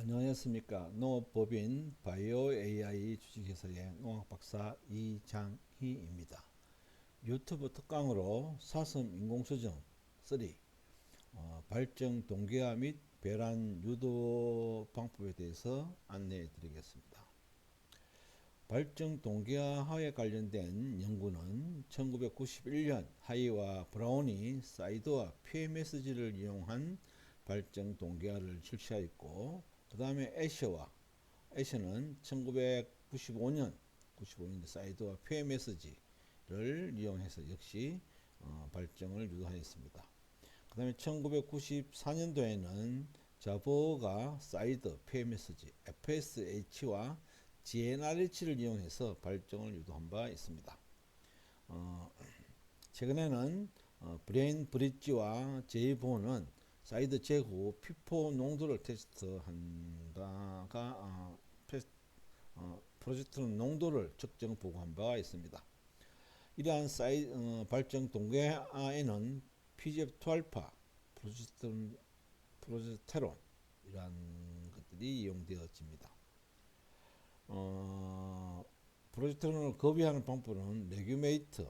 안녕하십니까 농업법인 바이오 AI 주식회사의 농학박사 이장희입니다. 유튜브 특강으로 사슴 인공수정 3 어, 발정 동기화 및 배란 유도 방법에 대해서 안내해 드리겠습니다. 발정 동기화에 관련된 연구는 1991년 하이와 브라운이 사이드와 PMSG를 이용한 발정 동기화를 실시하였고 그 다음에 애셔와 애셔는 1995년 95년 사이드와 PMSG를 이용해서 역시 어, 발정을 유도하였습니다. 그 다음에 1994년도에는 자버가 사이드 PMSG, FSH와 GNRH를 이용해서 발정을 유도한 바 있습니다. 어, 최근에는 어, 브레인 브릿지와 제이본은 사이드 제후 피포 농도를 테스트한다가 어, 페, 어, 프로젝트는 농도를 측정 보고한 바가 있습니다. 이러한 사이, 어, 발정 동계화에는 PGF2알파, 프로젝트, 프로젝테론 이러한 것들이 이용되어집니다. 어, 프로젝테론을 거비하는 방법은 레규메이트,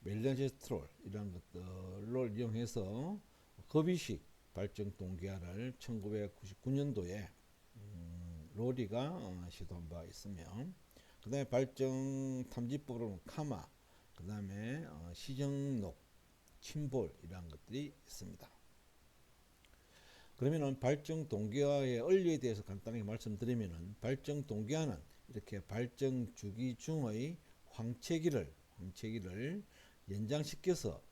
멜렌제스트롤 이런 것들을 이용해서 거비식 발정 동기화를 1999년도에 음, 로리가 어, 시도한 바 있으며 그 다음에 발정 탐지법으로는 카마 그 다음에 어, 시정록 침볼 이러한 것들이 있습니다. 그러면은 발정 동기화의 원리에 대해서 간단하게 말씀드리면은 발정 동기화는 이렇게 발정 주기 중의 황체기를 황체기를 연장시켜서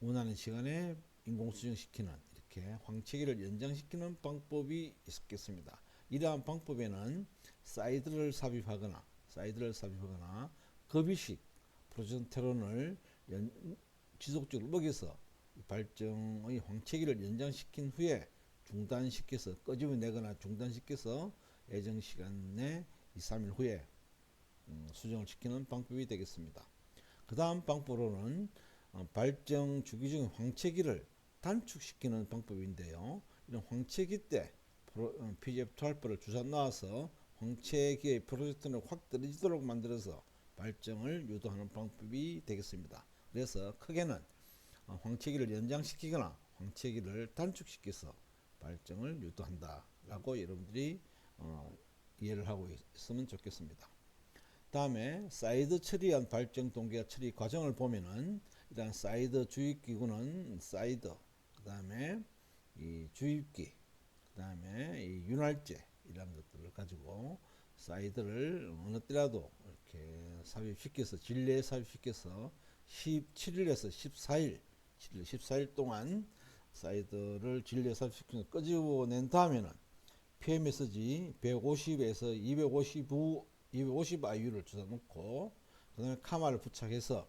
원하는 시간에 인공수정 시키는 이렇게 황체기를 연장시키는 방법이 있겠습니다. 이러한 방법에는 사이드를 삽입하거나 사이드를 삽입하거나 급이식 프로젠테론을 연, 지속적으로 먹여서 발정의 황체기를 연장시킨 후에 중단시켜서 끄집어 내거나 중단시켜서 예정 시간 내 2, 3일 후에 음, 수정을 시키는 방법이 되겠습니다. 그 다음 방법으로는 어, 발정 주기 중에 황체기를 단축시키는 방법인데요. 이런 황체기 때 어, PGF2알파를 주사 놔서 황체기의 프로젝트를 확 떨어지도록 만들어서 발정을 유도하는 방법이 되겠습니다. 그래서 크게는 어, 황체기를 연장시키거나 황체기를 단축시켜서 발정을 유도한다 라고 여러분들이 어, 이해를 하고 있으면 좋겠습니다. 다음에 사이드 처리한 발정 동기화 처리 과정을 보면은 일단 사이드 주입기구는 사이드 그 다음에 이 주입기 그 다음에 이 윤활제 이런 것들을 가지고 사이드를 어느 때라도 이렇게 삽입시켜서 진례에 삽입시켜서 17일에서 14일 7일 14일 동안 사이드를 진례에 삽입시켜서 끄집어낸 다음에는 PMSG 150에서 255 250IU를 주사 놓고 그 다음에 카마를 부착해서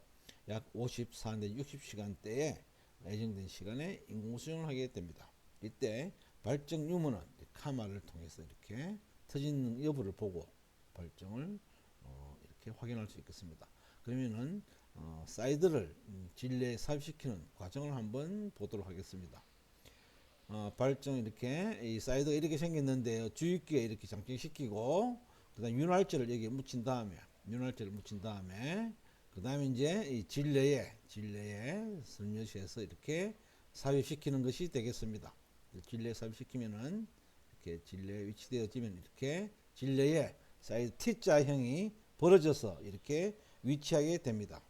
약 54내 60시간대에 예정된 시간에 인공수정을 하게 됩니다. 이때 발정 유무는 카마를 통해서 이렇게 터진 여부를 보고 발정을 어 이렇게 확인할 수 있겠습니다. 그러면은 어 사이드를 진례에 삽입시키는 과정을 한번 보도록 하겠습니다. 어 발정 이렇게 이 사이드가 이렇게 생겼는데요. 주입기에 이렇게 장착시키고 그다음 윤활제를 여기에 묻힌 다음에 윤활제를 묻힌 다음에 그 다음에 이제 이 진례에 진례에 슬며시해서 이렇게 삽입시키는 것이 되겠습니다. 진례에 삽입시키면은 이렇게 진례에 위치되어지면 이렇게 진례에 사이드 T자형이 벌어져서 이렇게 위치하게 됩니다.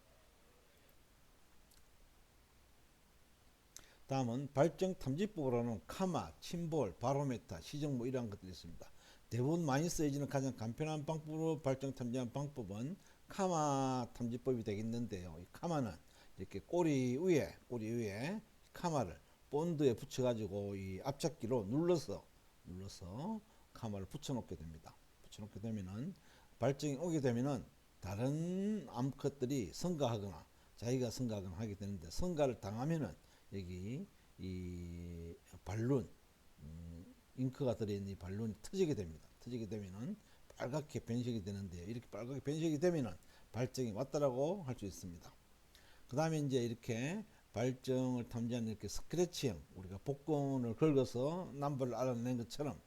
다음은 발정 탐지법으로는 카마, 침볼, 바로메타, 시정모 뭐 이러한 것들이 있습니다. 대부분 많이 쓰여지는 가장 간편한 방법으로 발정 탐지한 방법은 카마 탐지법이 되겠는데요. 이 카마는 이렇게 꼬리 위에 꼬리 위에 카마를 본드에 붙여가지고 이 앞잡기로 눌러서 눌러서 카마를 붙여놓게 됩니다. 붙여놓게 되면은 발정이 오게 되면은 다른 암컷들이 성가하거나 자기가 성가하거나 하게 되는데 성가를 당하면은 여기 이 발룬 음, 잉크가 들어있는 이 발룬이 터지게 됩니다. 터지게 되면은 빨갛게 변색이 되는데 이렇게 빨갛게 변색이 되면은 발정이 왔다라고 할 수 있습니다. 그 다음에 이제 이렇게 발정을 탐지하는 이렇게 스크래치형 우리가 복근을 긁어서 남벌을 알아낸 것처럼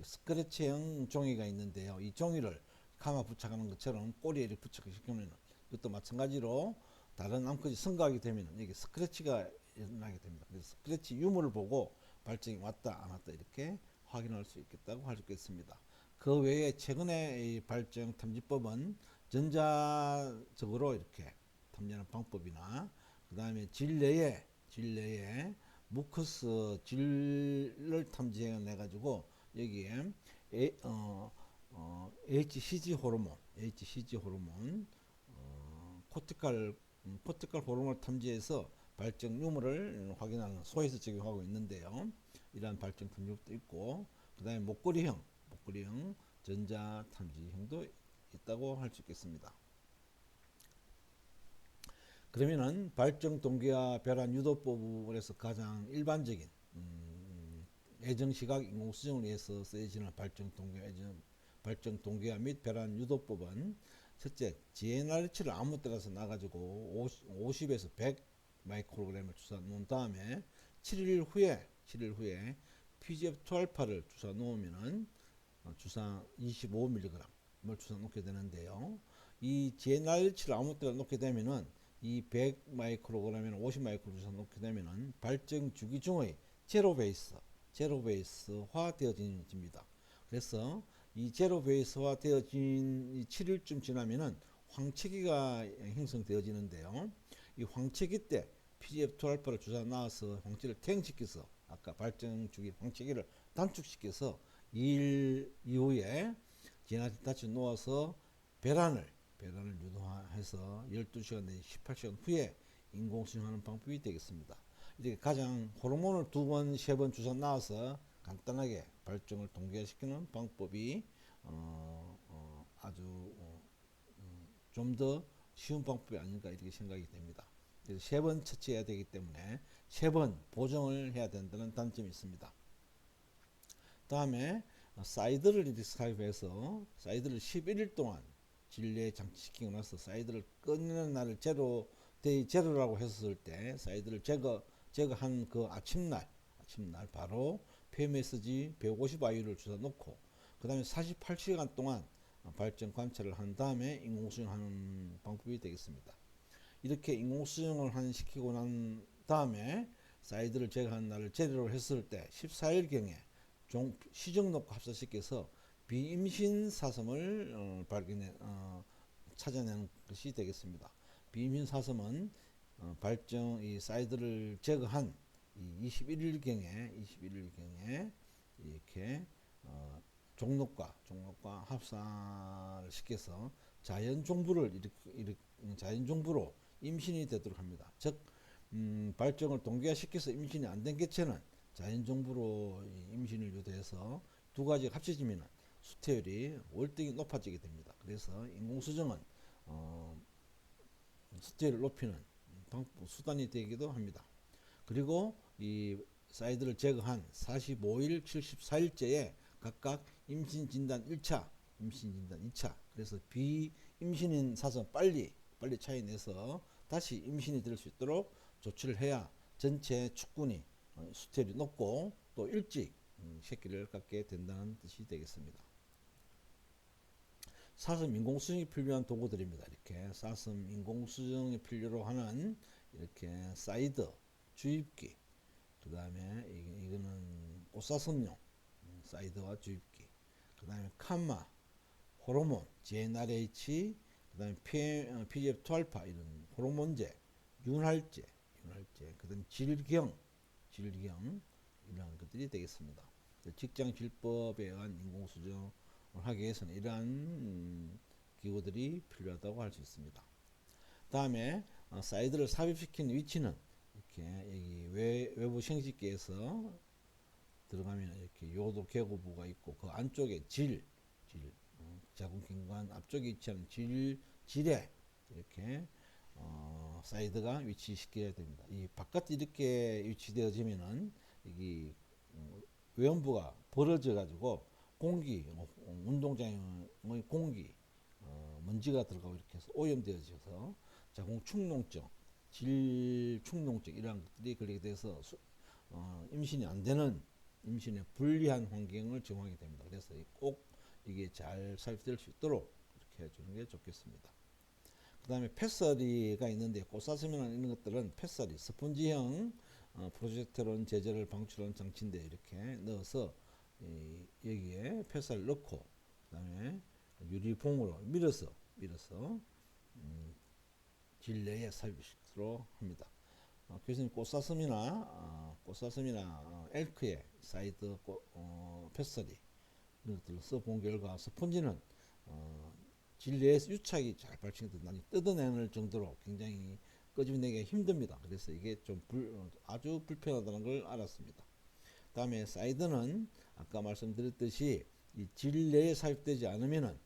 스크래치형 종이가 있는데요. 이 종이를 가마 부착하는 것처럼 꼬리에 이렇게 부착시키면 이것도 마찬가지로 다른 암컷이 성가하게 되면 이게 스크래치가 일어나게 됩니다. 그래서 스크래치 유무를 보고 발정이 왔다 안 왔다 이렇게 확인할 수 있겠다고 할 수 있겠습니다. 그 외에 최근에 이 발정 탐지법은 전자적으로 이렇게 탐지하는 방법이나 그 다음에 질내에 질내에 무커스 질을 탐지해 가지고 여기에 에, 어, 어, HCG 호르몬, HCG 호르몬, 어, 코티칼 음, 코티칼 호르몬을 탐지해서 발정 유무를 확인하는 소에서 적용하고 있는데요. 이러한 발정 탐지법도 있고 그 다음에 목걸이형, 목걸이형 전자 탐지형도 있다고 할 수 있겠습니다. 그러면은 발정 동기화 변환 유도법에서 가장 일반적인 음, 애정 시각 인공 수정을 위해서 쓰여지는 발정 동기화 애정 발정 동기화 및 변환 유도법은 첫째 GnRH를 아무 때라서 나가지고 50, 에서 100 마이크로그램을 주사 놓은 다음에 7일 후에 7일 후에 PGF2알파를 주사 놓으면은 어, 주사 25mg을 주사 놓게 되는데요. 이 GnRH를 아무 때나 놓게 되면은 이 100 마이크로그램이나 50 마이크로 주사 놓게 되면은 발정 주기 중의 제로 베이스, 제로 베이스화 되어집니다. 그래서 이 제로 베이스화 되어진 이 7일쯤 지나면은 황체기가 형성되어지는데요. 이 황체기 때 PGF2알파를 주사 놔서 황체를 퇴행시켜서 아까 발정 주기 황체기를 단축시켜서 2일 이후에 지나다치 놓아서 배란을 배란을 유도해서 12시간 내지 18시간 후에 인공수정하는 방법이 되겠습니다. 이렇게 가장 호르몬을 두 번, 세 번 주사 놔서 간단하게 발정을 동기화시키는 방법이 어, 어, 아주 어, 좀더 쉬운 방법이 아닌가 이렇게 생각이 됩니다. 그래서 세 번 처치해야 되기 때문에 세 번 보정을 해야 된다는 단점이 있습니다. 다음에 사이드를 이렇게 삽입해서 사이드를 11일 동안 진례에 장치시키고 나서 사이드를 끊는 날을 제로 데이 제로라고 했을 때 사이드를 제거 제거한 그 아침날 아침날 바로 PMSG 150IU를 주사 놓고 그 다음에 48시간 동안 발전 관찰을 한 다음에 인공수정하는 방법이 되겠습니다. 이렇게 인공수정을 한 시키고 난 다음에 사이드를 제거한 날을 제로로 했을 때 14일경에 종 시정 놓고 합사시켜서 비임신 사슴을 어, 발견해 어, 찾아내는 것이 되겠습니다. 비임신 사슴은 어, 발정 이 사이드를 제거한 이 21일경에 21일경에 이렇게 어, 종록과 종록과 합사를 시켜서 자연 종부를 이렇게, 이렇게 자연 종부로 임신이 되도록 합니다. 즉 음, 발정을 동기화시켜서 임신이 안 된 개체는 자연 종부로 임신을 유도해서 두 가지가 합쳐지면 수태율이 월등히 높아지게 됩니다. 그래서 인공수정은 어, 수태율을 높이는 방법, 수단이 되기도 합니다. 그리고 이 사이드를 제거한 45일, 74일째에 각각 임신 진단 1차, 임신 진단 2차. 그래서 비임신인 사선 빨리 빨리 차이 내서 다시 임신이 될 수 있도록 조치를 해야 전체 축군이 어, 수태율이 높고 또 일찍 음, 새끼를 갖게 된다는 뜻이 되겠습니다. 사슴 인공수정이 필요한 도구들입니다. 이렇게 사슴 인공수정이 필요로 하는 이렇게 사이드, 주입기, 그 다음에 이거는 꽃사슴용 음, 사이드와 주입기, 그 다음에 캄마, 호르몬, GnRH, 그 다음에 PGF2알파 이런 호르몬제, 윤활제, 윤활제, 그 다음에 질경, 질경 이런 것들이 되겠습니다. 직장 질법에 의한 인공수정을 하기 위해서는 이러한 음, 기구들이 필요하다고 할 수 있습니다. 다음에 어, 사이드를 삽입시킨 위치는 이렇게 여기 외, 외부 생식기에서 들어가면 이렇게 요도 계고부가 있고 그 안쪽에 질, 질 어, 자궁경관 앞쪽에 위치하는 질, 질에 이렇게 어, 사이드가 위치시켜야 됩니다. 이 바깥에 이렇게 위치되어지면은 여기 음, 외연부가 벌어져 가지고 공기 어, 운동장의 공기 어, 먼지가 들어가고 이렇게 해서 오염되어져서 자궁 축농증 질 충동증 이러한 것들이 걸리게 돼서 수- 어, 임신이 안 되는 임신에 불리한 환경을 제공하게 됩니다. 그래서 이꼭 이게 잘 삽입될 수 있도록 이렇게 해주는 게 좋겠습니다. 그 다음에 펫서리가 있는데 꽃사슴이나 이런 것들은 펫서리 스펀지형 어, 프로제스테론 제제를 방출하는 장치인데 이렇게 넣어서 이, 여기에 펫살을 넣고 그 다음에 유리봉으로 밀어서 밀어서 음, 질내에 삽입시키도록 합니다. 어, 교수님 꽃사슴이나 어, 꽃사슴이나 어, 엘크의 사이드 꽃, 어, 펫서리 이런 것들을 써본 결과 스펀지는 어, 질내에서 유착이 잘 발생돼서 나중에 뜯어내는 정도로 굉장히 끄집어내기가 힘듭니다. 그래서 이게 좀 불, 어, 아주 불편하다는 걸 알았습니다. 다음에 사이드는 아까 말씀드렸듯이 이 질내에 삽입되지 않으면은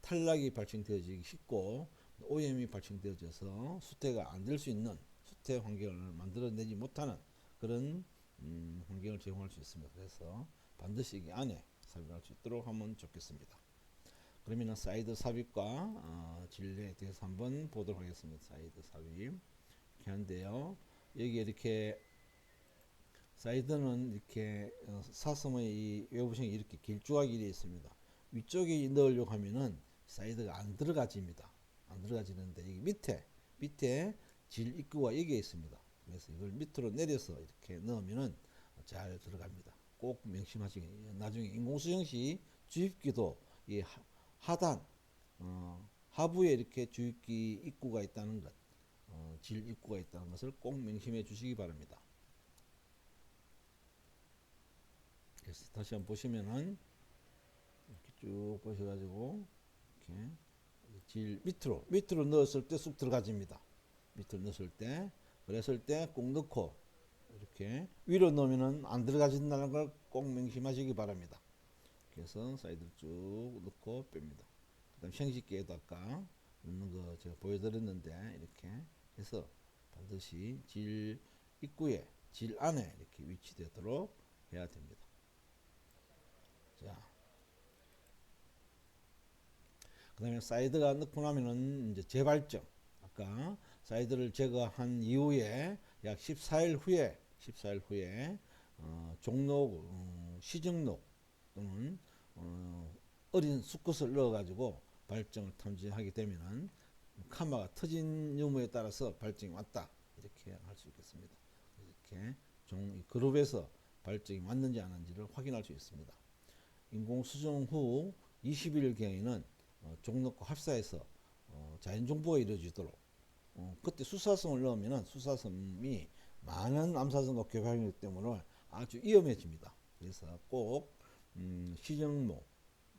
탈락이 발생되어지기 쉽고 오염이 발생되어져서 수태가 안 될 수 있는 수태 환경을 만들어내지 못하는 그런 음, 환경을 제공할 수 있습니다. 그래서 반드시 이 안에 삽입할 수 있도록 하면 좋겠습니다. 그러면은 사이드 삽입과 어, 질내에 대해서 한번 보도록 하겠습니다. 사이드 삽입 이렇게 하는데요. 여기 이렇게 사이드는 이렇게 어, 사슴의 이 외부성이 이렇게 길쭉하게 되어 있습니다. 위쪽에 넣으려고 하면은 사이드가 안 들어가집니다. 안 들어가지는데 여기 밑에 밑에 질 입구가 여기에 있습니다. 그래서 이걸 밑으로 내려서 이렇게 넣으면은 잘 들어갑니다. 꼭 명심하시기. 나중에 인공수정 시 주입기도 이 하- 하단 어, 하부에 이렇게 주입기 입구가 있다는 것, 어, 질 입구가 있다는 것을 꼭 명심해 주시기 바랍니다. 그래서 다시 한번 보시면은 이렇게 쭉 보셔가지고 이렇게 질 밑으로 밑으로 넣었을 때 쑥 들어가집니다. 밑으로 넣었을 때 그랬을 때 꼭 넣고 이렇게 위로 넣으면은 안 들어가진다는 걸 꼭 명심하시기 바랍니다. 그래서 사이드를 쭉 넣고 뺍니다. 그 다음 생식기에도 아까 넣는 거 제가 보여드렸는데 이렇게 해서 반드시 질 입구에 질 안에 이렇게 위치되도록 해야 됩니다. 자, 그 다음에 사이드가 넣고 나면은 이제 재발정. 아까 사이드를 제거한 이후에 약 14일 후에 14일 후에 어, 종록, 어, 시정록 또는 어, 어린 수컷을 넣어가지고 발정을 탐지하게 되면은 카마가 터진 유무에 따라서 발정이 왔다 이렇게 할 수 있겠습니다. 이렇게 종이 그룹에서 발정이 왔는지 안 왔는지를 확인할 수 있습니다. 인공 수정 후 20일 경에는 어, 종록과 합사해서 어, 자연 정보가 이루어지도록 어, 그때 수사성을 넣으면은 수사성이 많은 암사성과 교감이기 때문에 아주 위험해집니다. 그래서 꼭 음, 시정모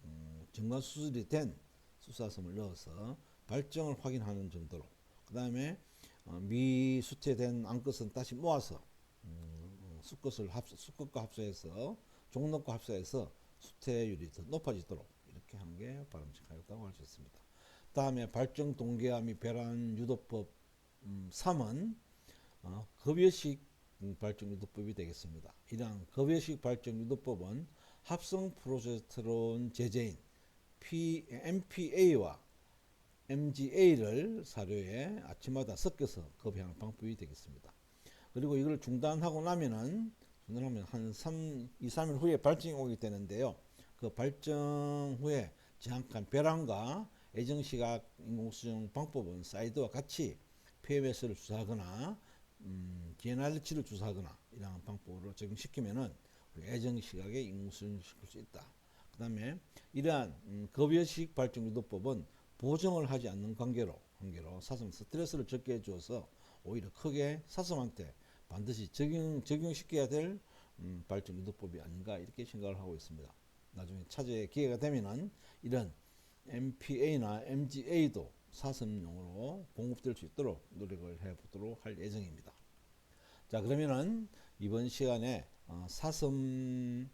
음, 정관 수술이 된 수사성을 넣어서 발정을 확인하는 정도로 그 다음에 어, 미수태된 암컷은 다시 모아서 음, 어, 수컷을 합 수컷과 합사해서 종록과 합사해서 수태율이 더 높아지도록 이렇게 하는 게 바람직하다고 할 수 있습니다. 다음에 발정 동계화 및 배란 유도법 음, 3은 어, 급여식 음, 발정 유도법이 되겠습니다. 이러한 급여식 발정 유도법은 합성 프로제스테론 제제인 P, MPA와 MGA를 사료에 아침마다 섞여서 급여하는 방법이 되겠습니다. 그리고 이걸 중단하고 나면은 중단하면 한 3, 2, 3일 후에 발정이 오게 되는데요. 그 발정 후에 정확한 배란과 애정시각 인공수정 방법은 사이드와 같이 PMS를 주사하거나 음, DNR치를 주사하거나 이러한 방법으로 적용시키면은 애정시각에 인공수정시킬 수 있다. 그 다음에 이러한 음, 급여식 발정 유도법은 보정을 하지 않는 관계로 관계로 사슴 스트레스를 적게 해주어서 오히려 크게 사슴한테 반드시 적용 적용시켜야 될 음, 발정 유도법이 아닌가 이렇게 생각을 하고 있습니다. 나중에 차제 기회가 되면은 이런 MPA나 MGA도 사슴용으로 공급될 수 있도록 노력을 해보도록 할 예정입니다. 자 그러면은 이번 시간에 어, 사슴의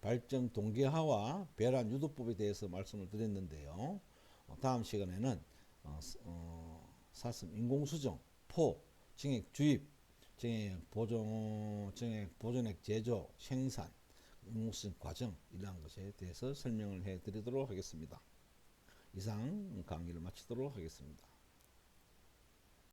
발정 동계화와 배란 유도법에 대해서 말씀을 드렸는데요. 어, 다음 시간에는 어, 사슴 인공수정, 포, 증액 주입, 증액 보존, 증액 보존액 제조, 생산, 인공수정 과정 이러한 것에 대해서 설명을 해드리도록 하겠습니다. 이상 강의를 마치도록 하겠습니다.